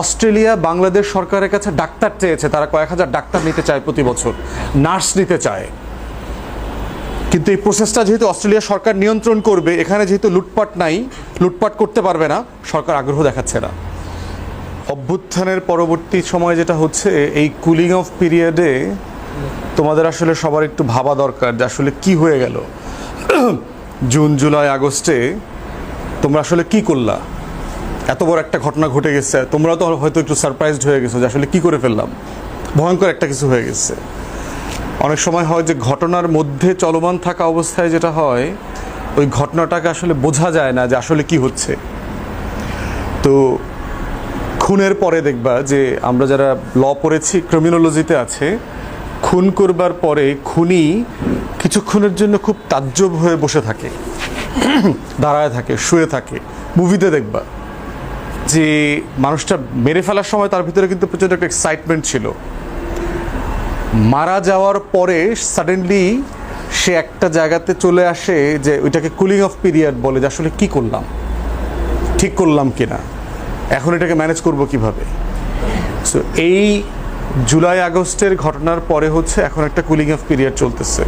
Australia, Bangladesh সরকারের কাছে doctor চেয়েছে, তারা কয়েক হাজার ডাক্তার নিতে চায় প্রতি বছর, নার্স নিতে চায়। কিন্তু এই প্রসেসটা যেহেতু অস্ট্রেলিয়া সরকার নিয়ন্ত্রণ করবে, এখানে যেহেতু লুটপাট নাই, লুটপাট করতে পারবে না, সরকার আগ্রহ দেখাচ্ছে না। অভ্যুত্থানের পরবর্তী সময় যেটা হচ্ছে, এই কুলিং অফ পিরিয়ডে তোমাদের আসলে সবার একটু ভাবা দরকার যে আসলে কি হয়ে গেল। জুন, জুলাই, আগস্টে তোমরা আসলে কি করলা? এত বড় একটা ঘটনা ঘটে গেছে, তোমরা তো হয়তো একটু সারপ্রাইজড হয়ে গেছো যে আসলে কি করে ফেললাম। ভয়ঙ্কর একটা কিছু হয়ে গেছে। অনেক সময় হয় যে ঘটনার মধ্যে চলমান থাকা অবস্থায় যেটা হয়, ওই ঘটনাটাকে আসলে বোঝা যায় না যে আসলে কি হচ্ছে। তো খুনের পরে দেখবা যে আমরা যারা ল পড়েছি ক্রিমিনোলজিতে আছে, খুন করবার পরে খুনি কিছুক্ষণের জন্য খুব তাজ্জব হয়ে বসে থাকে, দাঁড়ায় থাকে, শুয়ে থাকে। মুভিতে দেখবা। যে মানুষটা মেরে ফেলার সময় তার ভিতরে কিন্তু প্রচণ্ড একটা এক্সাইটমেন্ট ছিল। মারা যাওয়ার পরে সাডেনলি সে একটা জায়গাতে চলে আসে যে ওইটাকে কুলিং অফ পিরিয়ড বলে যে আসলে কি করলাম, ঠিক করলাম কিনা, এখন এটাকে ম্যানেজ করব কীভাবে? সো এই জুলাই, আগস্টের ঘটনার পরে হচ্ছে এখন একটা কুলিং অফ পিরিয়ড চলতেছে।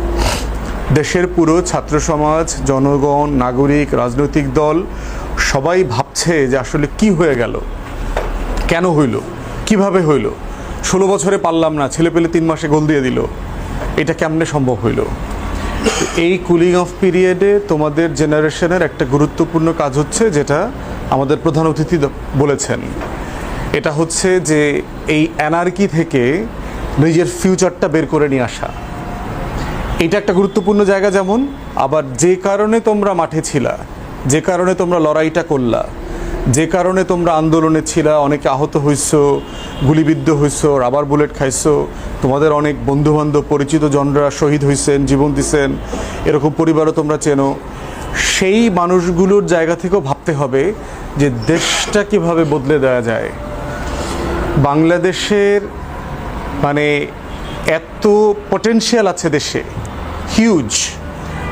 দেশের পুরো ছাত্র সমাজ, জনগণ, নাগরিক, রাজনৈতিক দল সবাই ভাবছে যে আসলে কি হয়ে গেল? কেন হইল? কীভাবে হইল? ষোলো বছরে পারলাম না, ছেলে পেলে তিন মাসে গোল দিয়ে দিল। এটা কেমনে সম্ভব হইল? এই কুলিং অফ পিরিয়ডে তোমাদের জেনারেশনের একটা গুরুত্বপূর্ণ কাজ হচ্ছে যেটা আমাদের প্রধান অতিথি বলেছেন। এটা হচ্ছে যে এই অ্যানার্কি থেকে নিজের ফিউচারটা বের করে নিয়ে আসা। এটা একটা গুরুত্বপূর্ণ জায়গা যেমন, আবার যে কারণে তোমরা মাঠে ছিলা, যে কারণে তোমরা লড়াইটা করলা যে কারণে তোমরা আন্দোলনে ছিলা, অনেকে আহত হইছো, গুলিবিদ্ধ হইছো, রাবার বুলেট খাইছো, তোমাদের অনেক বন্ধু বান্ধব পরিচিত জনরা শহীদ হইছেন, জীবন দিছেন, এরকম পরিবারও তোমরা চেনো। সেই মানুষগুলোর জায়গা থেকেও ভাবতে হবে যে দেশটা কীভাবে বদলে দেওয়া যায়। বাংলাদেশের মানে এত পটেনশিয়াল আছে দেশে। হিউজ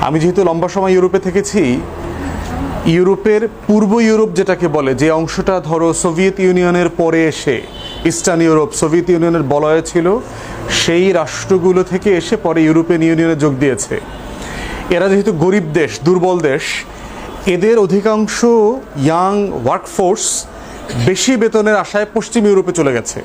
আমি যেহেতু লম্বা সময় ইউরোপে থেকেছি ইউরোপের পূর্ব ইউরোপ যেটাকে বলে, যে অংশটা ধরো সোভিয়েত ইউনিয়নের পরে এসে, ইস্টার্ন ইউরোপ, সোভিয়েত ইউনিয়নের বলয়ে ছিল, সেই রাষ্ট্রগুলো থেকে এসে পরে ইউরোপিয়ান ইউনিয়নে যোগ দিয়েছে। এরা যেহেতু গরিব দেশ, দুর্বল দেশ, এদের অধিকাংশ ইয়াং ওয়ার্কফোর্স বেশি বেতনের আশায় পশ্চিম ইউরোপে চলে গেছে।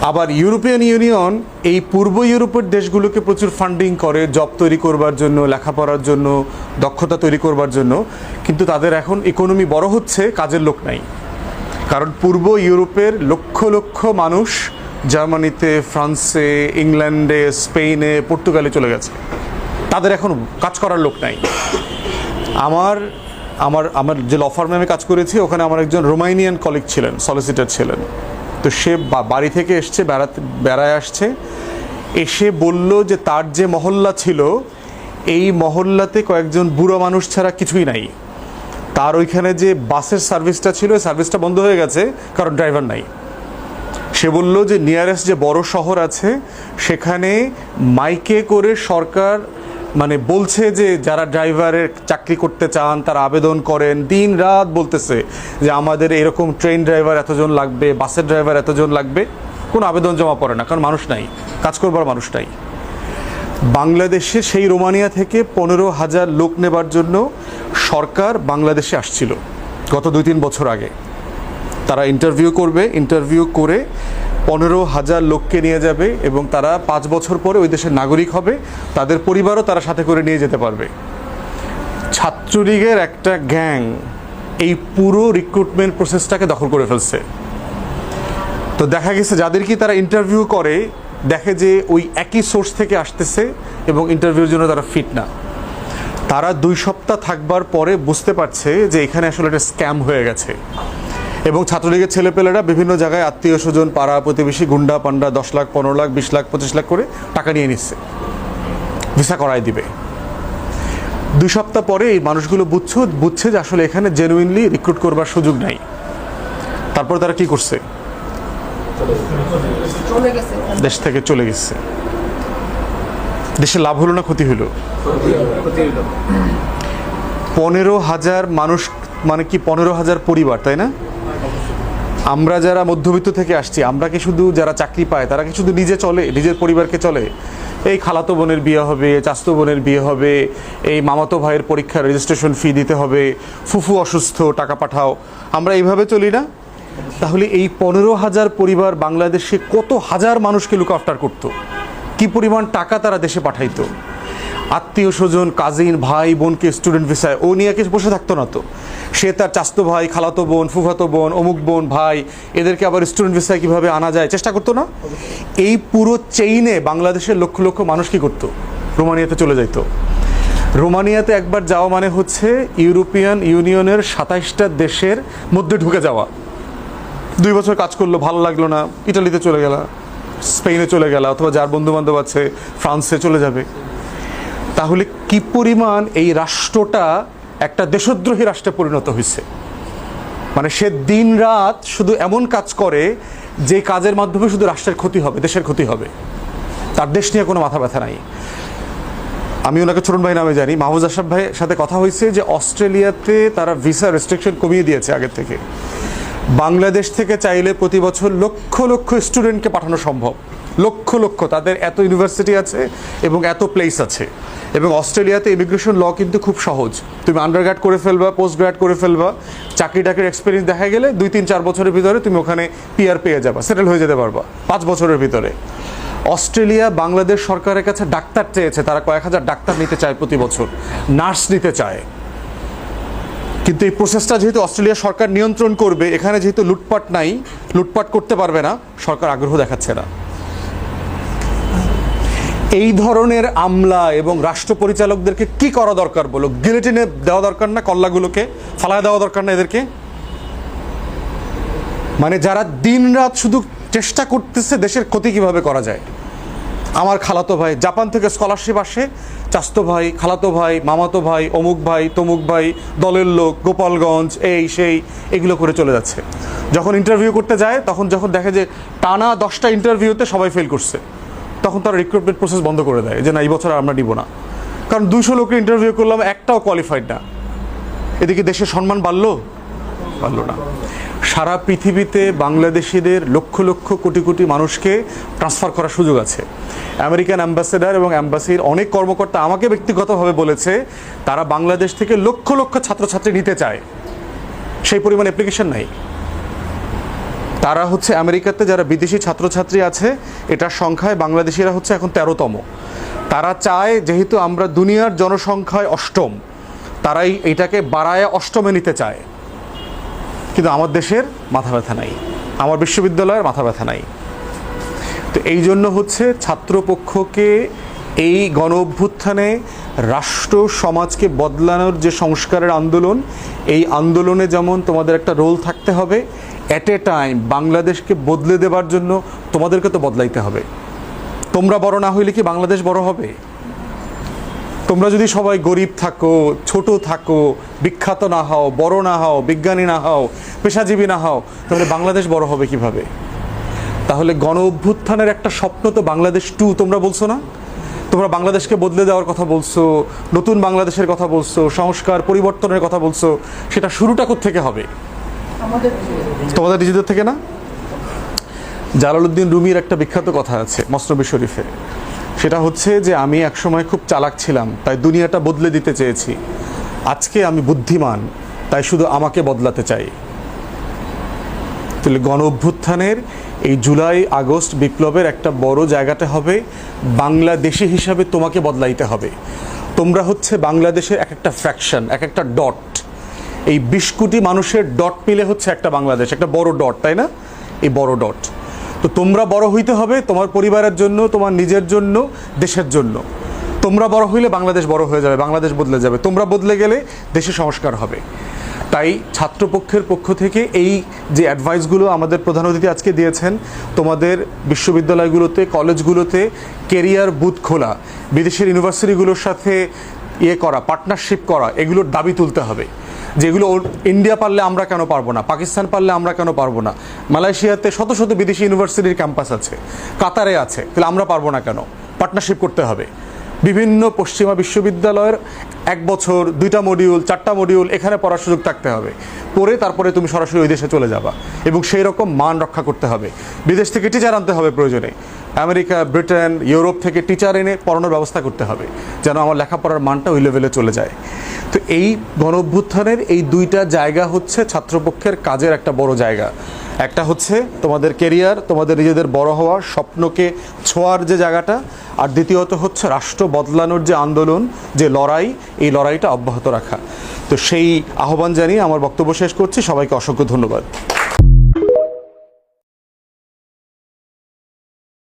আবার ইউরোপিয়ান ইউনিয়ন এই পূর্ব ইউরোপের দেশগুলোকে প্রচুর ফান্ডিং করে জব তৈরি করবার জন্য, লেখাপড়ার জন্য, দক্ষতা তৈরি করবার জন্য। কিন্তু তাদের এখন ইকোনমি বড় হচ্ছে, কাজের লোক নাই। কারণ পূর্ব ইউরোপের লক্ষ লক্ষ মানুষ জার্মানিতে, ফ্রান্সে, ইংল্যান্ডে স্পেনে পর্তুগালে চলে গেছে। তাদের এখন কাজ করার লোক নাই। আমার আমার আমার যে ল ফার্মে আমি কাজ করেছি, ওখানে আমার একজন রোমাইনিয়ান কলিগ ছিলেন সলিসিটার ছিলেন। তো সে বাড়ি থেকে এসছে, বেড়াতে, বেড়ায় আসছে। এসে বলল যে তার যে মহল্লা ছিল, এই মহল্লাতে কয়েকজন বুড়ো মানুষ ছাড়া কিছুই নাই। তার ওইখানে যে বাসের সার্ভিসটা ছিল, সার্ভিসটা বন্ধ হয়ে গেছে, কারণ ড্রাইভার নাই। সে বলল যে নিয়ারেস্ট যে বড় শহর আছে, সেখানে মাইকে করে সরকার মানে বলছে যে যারা ড্রাইভারের চাকরি করতে চান, তারা আবেদন করেন, দিন রাত বলতেছে যে আমাদের এরকম ট্রেন ড্রাইভার এতজন লাগবে, বাসের ড্রাইভার এতজন লাগবে, কোনো আবেদন জমা পড়ে না, কারণ মানুষ নাই, কাজ করবার মানুষ নাই। বাংলাদেশে সেই রোমানিয়া থেকে পনেরো হাজার লোক নেবার জন্য সরকার বাংলাদেশে আসছিল, গত দুই তিন বছর আগে। তারা ইন্টারভিউ করবে ইন্টারভিউ করে পনেরো হাজার লোককে নিয়ে যাবে এবং তারা পাঁচ বছর পরে ওই দেশের নাগরিক হবে। তাদের পরিবারও তারা সাথে করে নিয়ে যেতে পারবে। ছাত্রলীগের একটা গ্যাং এই পুরো রিক্রুটমেন্ট প্রসেসটাকে দখল করে ফেলছে। তো দেখা গেছে যাদের কি তারা ইন্টারভিউ করে, দেখে যে ওই একই সোর্স থেকে আসতেছে এবং ইন্টারভিউর জন্য তারা ফিট না। তারা দুই সপ্তাহ থাকবার পরে বুঝতে পারছে যে এখানে আসলে একটা স্ক্যাম হয়ে গেছে। এবং ছাত্রলীগের ছেলেপেলেরা বিভিন্ন জায়গায় আত্মীয় স্বজন পাড়া প্রতিবেশী গুন্ডা পান্ডা দশ লাখ পনেরো লাখ বিশ লাখ পঁচিশ লাখ করে টাকা নিয়ে নিচ্ছে। ভিসা করাই দিবে। দুই সপ্তাহ পরে এই মানুষগুলো বুঝছ বুঝছে যে আসলে এখানে জেনুইনলি রিক্রুট করবার সুযোগ নাই। তারপর তারা কি করছে? দেশ থেকে চলে গেছে। দেশে লাভ হলো না ক্ষতি হলো? পনেরো হাজার মানুষ মানে কি পনেরো হাজার পরিবার তাই না? আমরা যারা মধ্যবিত্ত থেকে আসছি, আমরা কি শুধু যারা চাকরি পায়, তারা কি শুধু নিজে চলে, নিজের পরিবারকে চলে? এই খালাতো বোনের বিয়ে হবে চাস্তো বোনের বিয়ে হবে, এই মামাতো ভাইয়ের পরীক্ষার রেজিস্ট্রেশন ফি দিতে হবে, ফুফু অসুস্থ, টাকা পাঠাও। আমরা এইভাবে চলি না? তাহলে এই পনেরো হাজার পরিবার বাংলাদেশে কত হাজার মানুষকে লুক আফটার করতো? কি পরিমাণ টাকা তারা দেশে পাঠাইতো? আত্মীয় স্বজন কাজিন ভাই, বোনকে স্টুডেন্ট ভিসায় ও নিয়ে কি বসে থাকতো না তো। সে তার চাস্তো ভাই, খালাতো বোন, ফুফাতো বোন, অমুক বোন, ভাই, এদেরকে আবার স্টুডেন্ট ভিসায় কীভাবে আনা যায় চেষ্টা করতো না? এই পুরো চেইনে বাংলাদেশের লক্ষ লক্ষ মানুষ কি করতো? রোমানিয়াতে চলে যাইতো। রোমানিয়াতে একবার যাওয়া মানে হচ্ছে ইউরোপিয়ান ইউনিয়নের সাতাইশটা দেশের মধ্যে ঢুকে যাওয়া। দুই বছর কাজ করল, ভালো লাগল না, ইটালিতে চলে গেলা স্পেনে চলে গেলা, অথবা যার বন্ধু বান্ধব আছে, ফ্রান্সে চলে যাবে। তাহলে কি পরিমাণ এই রাষ্ট্রটা একটা দেশদ্রোহী রাষ্ট্রে পরিণত হয়েছে? মানে সে দিন রাত শুধু এমন কাজ করে যে কাজের মাধ্যমে শুধু রাষ্ট্রের ক্ষতি হবে, দেশের ক্ষতি হবে। তার দেশ নিয়ে কোনো মাথা ব্যথা নাই। আমি ওনাকে ছোটন ভাই নামে জানি। মাহমুদ আশরাফ ভাইয়ের সাথে কথা হয়েছে যে অস্ট্রেলিয়াতে তারা ভিসা রেস্ট্রিকশন কমিয়ে দিয়েছে আগের থেকে। বাংলাদেশ থেকে চাইলে প্রতি বছর লক্ষ লক্ষ স্টুডেন্টকে পাঠানো সম্ভব। লক্ষ লক্ষ, তাদের এত ইউনিভার্সিটি আছে এবং এত প্লেস আছে। এবং অস্ট্রেলিয়াতে ইমিগ্রেশন ল কিন্তু খুব সহজ। তুমি আন্ডারগ্রাড করে ফেলবা পোস্ট গ্রাড করে ফেলবা, চাকরি টাকরির এক্সপিরিয়েন্স দেখা গেলে দুই, তিন, চার বছরের ভিতরে তুমি ওখানে পিআর পেয়ে যাবা সেটেল হয়ে যেতে পারবা পাঁচ বছরের ভিতরে। অস্ট্রেলিয়া, বাংলাদেশ সরকারের কাছে ডাক্তার চেয়েছে, তারা কয়েক হাজার ডাক্তার নিতে চায় প্রতি বছর, নার্স নিতে চায়। কিন্তু এই প্রসেসটা যেহেতু অস্ট্রেলিয়া সরকার নিয়ন্ত্রণ করবে, এখানে যেহেতু লুটপাট নাই, লুটপাট করতে পারবে না, সরকার আগ্রহ দেখাচ্ছে না। এই ধরনের আমলা এবং রাষ্ট্র পরিচালকদেরকে কি করা দরকার বলো? গিলেটিনে দেওয়া দরকার না, কল্লাগুলোকে? ফালায় দেওয়া দরকার না এদেরকে? মানে যারা দিনরাত শুধু চেষ্টা করতেছে, দেশের ক্ষতি কীভাবে করা যায়? আমার খালাতো ভাই জাপান থেকে স্কলারশিপ আসে। চাস্তো ভাই, খালাতো ভাই, মামাতো ভাই, অমুক ভাই, তমুক ভাই, দলের লোক, গোপালগঞ্জ, এই, সেই, এগুলো করে চলে যাচ্ছে। যখন ইন্টারভিউ করতে যায়, তখন যখন দেখে যে টানা দশটা ইন্টারভিউতে সবাই ফেল করছে, তখন তারা রিক্রুটমেন্ট প্রসেস বন্ধ করে দেয় যে না, এই বছর আমরা নিব না। কারণ দুশো লোকের ইন্টারভিউ করলাম, একটাও কোয়ালিফাইড না। এদিকে দেশের সম্মান বাড়লো পারল না। সারা পৃথিবীতে বাংলাদেশিদের লক্ষ লক্ষ কোটি কোটি মানুষকে ট্রান্সফার করার সুযোগ আছে। আমেরিকান অ্যাম্বাসেডার এবং অ্যাম্বাসির অনেক কর্মকর্তা আমাকে ব্যক্তিগতভাবে বলেছে, তারা বাংলাদেশ থেকে লক্ষ লক্ষ ছাত্রছাত্রী নিতে চায়। সেই পরিমাণ অ্যাপ্লিকেশন নাই। তারা হচ্ছে আমেরিকাতে যারা বিদেশি ছাত্রছাত্রী আছে, এটার সংখ্যায় বাংলাদেশিরা হচ্ছে এখন তেরোতম। তারা চায় যেহেতু আমরা দুনিয়ার জনসংখ্যায় অষ্টম, তারাই এটাকে বাড়ায় অষ্টমে নিতে চায়। কিন্তু আমার দেশের মাথা ব্যথা নাই। আমার বিশ্ববিদ্যালয়ের মাথা ব্যথা নাই। তো এই জন্য হচ্ছে ছাত্রপক্ষকে এই গণ অভ্যুত্থানে রাষ্ট্র সমাজকে বদলানোর যে সংস্কারের আন্দোলন, এই আন্দোলনে যেমন তোমাদের একটা রোল থাকতে হবে অ্যাট এ টাইম বাংলাদেশকে বদলে দেবার জন্য তোমাদেরকে তো বদলাইতে হবে। তোমরা বড় না হইলে কি বাংলাদেশ বড় হবে? তোমরা যদি সবাই গরিব থাকো ছোট থাকো বিখ্যাত না হও বড় না হও বিজ্ঞানী না হও পেশাজীবী না হও তাহলে বাংলাদেশ বড় হবে কীভাবে? তাহলে গণ অভ্যুত্থানের একটা স্বপ্ন তো বাংলাদেশ টু তোমরা বলছো না? তোমরা বাংলাদেশকে বদলে দেওয়ার কথা বলছো নতুন বাংলাদেশের কথা বলছো সংস্কার পরিবর্তনের কথা বলছো সেটা শুরুটা থেকে হবে? তোমাদের নিজেদের থেকে না? জালালউদ্দিন রুমির একটা বিখ্যাত কথা আছে মসনবী শরীফে সেটা হচ্ছে যে আমি একসময় খুব চালাক ছিলাম, তাই দুনিয়াটা বদলে দিতে চেয়েছি। আজকে আমি বুদ্ধিমান, তাই শুধু আমাকে বদলাতে চাই। তাহলে গণ অভ্যুত্থানের এই জুলাই, আগস্ট বিপ্লবের একটা বড় জায়গাটা হবে, বাংলাদেশি হিসাবে তোমাকে বদলাইতে হবে। তোমরা হচ্ছে বাংলাদেশের এক একটা ফ্র্যাকশন এক একটা ডট এই বিশ কোটি মানুষের ডট মিলে হচ্ছে একটা বাংলাদেশ, একটা বড় ডট তাই না? এই বড় ডট তো তোমরা বড় হইতে হবে তোমার পরিবারের জন্য, তোমার নিজের জন্য, দেশের জন্য। তোমরা বড় হইলে বাংলাদেশ বড় হয়ে যাবে, বাংলাদেশ বদলে যাবে। তোমরা বদলে গেলে দেশে সংস্কার হবে। তাই ছাত্রপক্ষের পক্ষ থেকে এই যে অ্যাডভাইসগুলো আমাদের প্রধান অতিথি আজকে দিয়েছেন, তোমাদের বিশ্ববিদ্যালয়গুলোতে, কলেজগুলোতে কেরিয়ার বুথ খোলা, বিদেশের ইউনিভার্সিটিগুলোর সাথে ইয়ে করা পার্টনারশিপ করা, এগুলোর দাবি তুলতে হবে। যেগুলো ইন্ডিয়া পারলে আমরা কেন পারব না? পাকিস্তান পারলে আমরা কেন পারব না? মালয়েশিয়াতে শত শত বিদেশি ইউনিভার্সিটির ক্যাম্পাস আছে। কাতারে আছে। তাহলে আমরা পারব না কেন? পার্টনারশিপ করতে হবে। বিভিন্ন পশ্চিমা বিশ্ববিদ্যালয়ের এক বছর, দুইটা মডিউল চারটা মডিউল এখানে পড়ার সুযোগ থাকতে হবে। পড়ে তারপরে তুমি সরাসরি ওই দেশে চলে যাবা এবং সেই রকম মান রক্ষা করতে হবে। বিদেশ থেকে টিচার আনতে হবে প্রয়োজনে। আমেরিকা, ব্রিটেন, ইউরোপ থেকে টিচার এনে পড়ানোর ব্যবস্থা করতে হবে যেন আমার লেখাপড়ার মানটা ওই লেভেলে চলে যায়। তো এই গণ এই দুইটা জায়গা হচ্ছে ছাত্রপক্ষের কাজের একটা বড় জায়গা। একটা হচ্ছে তোমাদের কেরিয়ার তোমাদের নিজেদের বড় হওয়ার স্বপ্নকে ছোঁয়ার যে জায়গাটা, আর দ্বিতীয়ত হচ্ছে রাষ্ট্র বদলানোর যে আন্দোলন, যে লড়াই, এই লড়াইটা অব্যাহত রাখা। তো সেই আহ্বান জানিয়ে আমার বক্তব্য শেষ করছি। সবাইকে অসংখ্য ধন্যবাদ।